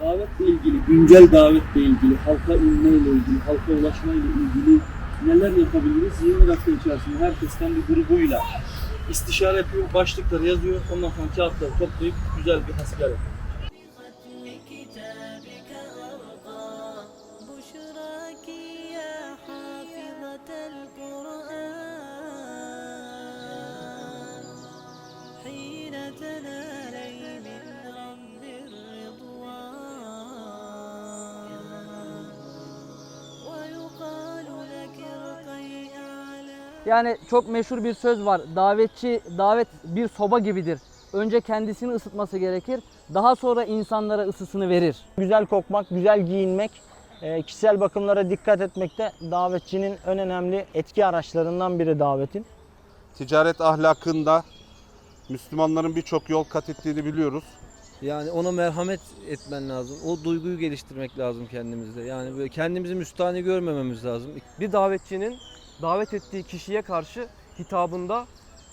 Davetle ilgili, güncel davetle ilgili, halka inmeyle ilgili, halka ulaşmayla ilgili neler yapabiliriz? 20 dakika içerisinde herkes kendi grubuyla istişare yapıyor, başlıkları yazıyor, ondan sonra kağıtları toplayıp güzel bir hasbihal yapıyor. Yani çok meşhur bir söz var. Davetçi, davet bir soba gibidir. Önce kendisini ısıtması gerekir. Daha sonra insanlara ısısını verir. Güzel kokmak, güzel giyinmek, e, kişisel bakımlara dikkat etmek de davetçinin en önemli etki araçlarından biri davetin. Ticaret ahlakında Müslümanların birçok yol kat ettiğini biliyoruz. Yani ona merhamet etmen lazım. O duyguyu geliştirmek lazım kendimizde. Yani böyle kendimizi müstahni görmememiz lazım. bir davetçinin davet ettiği kişiye karşı hitabında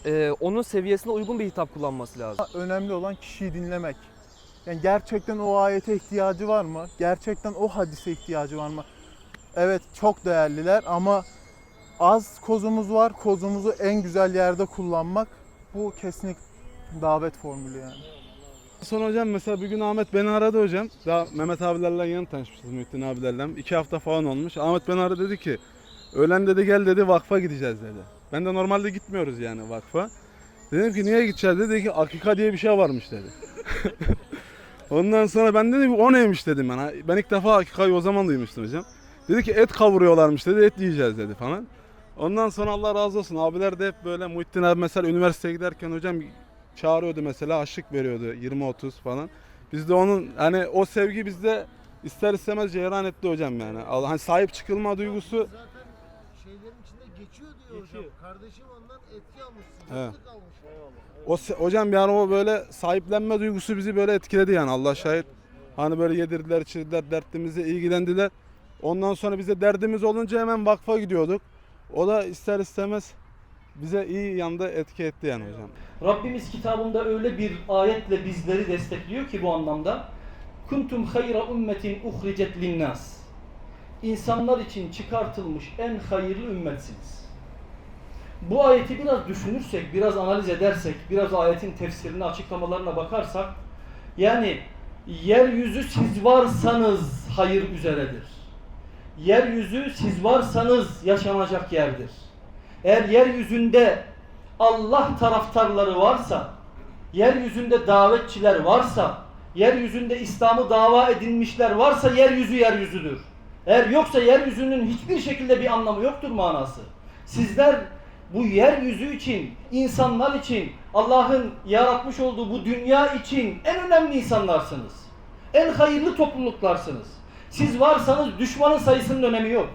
e, onun seviyesine uygun bir hitap kullanması lazım. Önemli olan kişiyi dinlemek. Yani gerçekten o ayete ihtiyacı var mı? Gerçekten o hadise ihtiyacı var mı? Evet çok değerliler ama az kozumuz var. Kozumuzu en güzel yerde kullanmak bu kesinlik davet formülü yani. Sonra hocam mesela bir gün Ahmet beni aradı hocam. Daha Mehmet abilerle yeni tanışmışız Muhittin abilerle. İki hafta falan olmuş. Ahmet beni aradı dedi ki öğlen dedi gel dedi vakfa gideceğiz dedi. Ben de normalde gitmiyoruz yani vakfa. Dedim ki niye gideceğiz dedi ki akika diye bir şey varmış dedi. Ondan sonra ben dedim o neymiş dedim ben. Ben ilk defa akikayı o zaman duymuştum hocam. Dedi ki et kavuruyorlarmış dedi et yiyeceğiz dedi falan. Ondan sonra Allah razı olsun abiler de hep böyle Muhittin abi mesela üniversiteye giderken hocam çağırıyordu mesela aşık veriyordu 20-30 falan. Biz de onun hani o sevgi bizde ister istemez ceyran etti hocam yani. Hani sahip çıkılma duygusu hocam. Kardeşim ondan etki almış, Evet. sıcaklık almış. o hocam yani o böyle sahiplenme duygusu bizi böyle etkiledi yani Allah şahit. Hani böyle yedirdiler, içirdiler, dertimize ilgilendiler. Ondan sonra bize derdimiz olunca hemen vakfa gidiyorduk. O da ister istemez bize iyi yanda etki etti yani hocam. Rabbimiz kitabında öyle bir ayetle bizleri destekliyor ki bu anlamda. Kuntum hayra ummetin uhricet linnas. İnsanlar için çıkartılmış en hayırlı ümmetsiniz. Bu ayeti biraz düşünürsek, biraz analiz edersek, biraz ayetin tefsirine, açıklamalarına bakarsak, yani yeryüzü siz varsanız hayır üzeredir. Yeryüzü siz varsanız yaşanacak yerdir. Eğer yeryüzünde Allah taraftarları varsa, yeryüzünde davetçiler varsa, yeryüzünde İslam'ı dava edinmişler varsa yeryüzü yeryüzüdür. Eğer yoksa yeryüzünün hiçbir şekilde bir anlamı yoktur manası. Sizler bu yeryüzü için, insanlar için, Allah'ın yaratmış olduğu bu dünya için en önemli insanlarsınız. En hayırlı topluluklarsınız. Siz varsanız düşmanın sayısının önemi yok.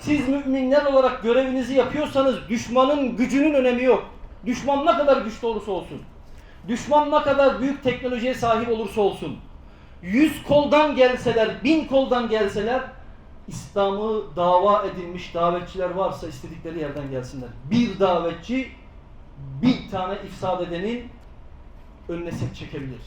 Siz müminler olarak görevinizi yapıyorsanız düşmanın gücünün önemi yok. Düşman ne kadar güçlü olursa olsun. Düşman ne kadar büyük teknolojiye sahip olursa olsun. Yüz koldan gelseler, bin koldan gelseler İslam'ı dava edilmiş davetçiler varsa istedikleri yerden gelsinler. Bir davetçi bir tane ifsad edenin önüne set çekebilir.